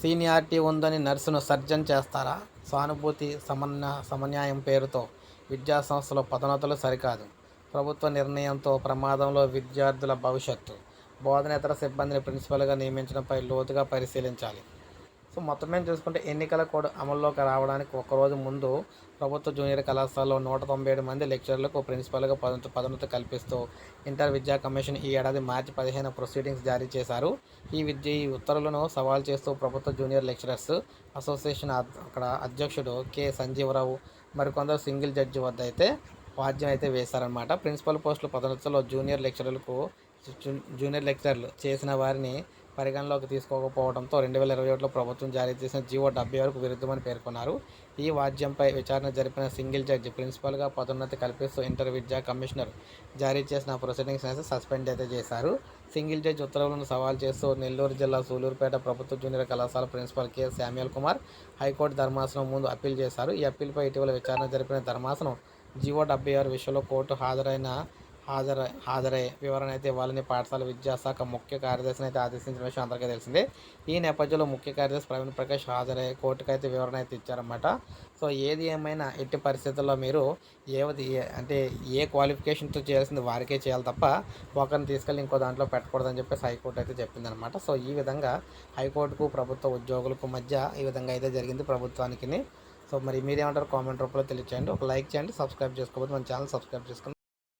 Seniority ఉందని నర్సును surgeon చేస్తారా? సానుభూతి సమన్య సమన్యాయం పేరుతో విద్యా సంస్థలో పదోన్నతులు సరికాదు. ప్రభుత్వ నిర్ణయంతో ప్రమాదంలో విద్యార్థుల భవిష్యత్తు. బోధనేతర సిబ్బందిని ప్రిన్సిపల్గా నియమించడంపై లోతుగా పరిశీలించాలి. సో మొత్తం మీద చూసుకుంటే ఎన్నికల కోడ్ అమల్లోకి రావడానికి ఒకరోజు ముందు ప్రభుత్వ జూనియర్ కళాశాలలో నూట తొంభై ఏడు మంది లెక్చరర్లకు ప్రిన్సిపల్గా పదోన్నతి పదోన్నతి కల్పిస్తూ ఇంటర్ విద్యా కమిషన్ ఈ ఏడాది మార్చి పదిహేను ప్రొసీడింగ్స్ జారీ చేశారు. ఈ విద్య ఈ ఉత్తర్వులను సవాల్ చేస్తూ ప్రభుత్వ జూనియర్ లెక్చరర్స్ అసోసియేషన్ అక్కడ అధ్యక్షుడు కె. సంజీవరావు మరికొందరు సింగిల్ జడ్జి వద్ద అయితే వాద్యం అయితే వేశారనమాట ప్రిన్సిపల్ పోస్టుల పదోన్నతిలో జూనియర్ లెక్చరర్లకు జూనియర్ లెక్చరర్లు చేసిన వారిని పరిగణలోకి తీసుకోకపోవడంతో రెండు వేల ఇరవై ఒకటిలో ప్రభుత్వం జారీ చేసిన జీవో డెబ్బై వరకు విరుద్ధమని పేర్కొన్నారు. ఈ వాద్యంపై విచారణ జరిపిన సింగిల్ జడ్జి ప్రిన్సిపల్గా పదోన్నతి కల్పిస్తూ ఇంటర్ విద్యా కమిషనర్ జారీ చేసిన ప్రొసీడింగ్స్ అయితే సస్పెండ్ అయితే చేశారు. సింగిల్ జడ్జి ఉత్తర్వులను సవాల్ చేస్తూ నెల్లూరు జిల్లా సూలూరుపేట ప్రభుత్వ జూనియర్ కళాశాల principal K. Samuel Kumar high court ధర్మాసనం ముందు అప్పీల్ చేశారు. ఈ అప్పీల్పై ఇటీవల విచారణ జరిపిన ధర్మాసనం జీవో డెబ్బై ఆరు విషయంలో కోర్టు హాజరైన హాజరై హాజరై వివరణ అయితే ఇవ్వాలని పాఠశాల విద్యాశాఖ ముఖ్య కార్యదర్శిని అయితే ఆదేశించిన విషయం అందరికీ తెలిసిందే. ఈ నేపథ్యంలో ముఖ్య కార్యదర్శి ప్రవీణ్ ప్రకాష్ హాజరై కోర్టుకు అయితే వివరణ అయితే ఇచ్చారన్నమాట. సో ఏది ఏమైనా ఎట్టి పరిస్థితుల్లో మీరు ఏవది అంటే ఏ క్వాలిఫికేషన్తో చేయాల్సింది వారికే చేయాలి తప్ప ఒకరిని తీసుకెళ్ళి ఇంకో దాంట్లో పెట్టకూడదని చెప్పేసి హైకోర్టు అయితే చెప్పిందనమాట సో ఈ విధంగా హైకోర్టుకు ప్రభుత్వ ఉద్యోగులకు మధ్య ఈ విధంగా అయితే జరిగింది ప్రభుత్వానికి సో మరి మీరేమంటారు కామెంట్ రూపంలో తెలియచేయండి. ఒక లైక్ చేయండి సబ్స్క్రైబ్ చేసుకోకపోతే మన ఛానల్ సబ్స్క్రైబ్ చేసుకోండి.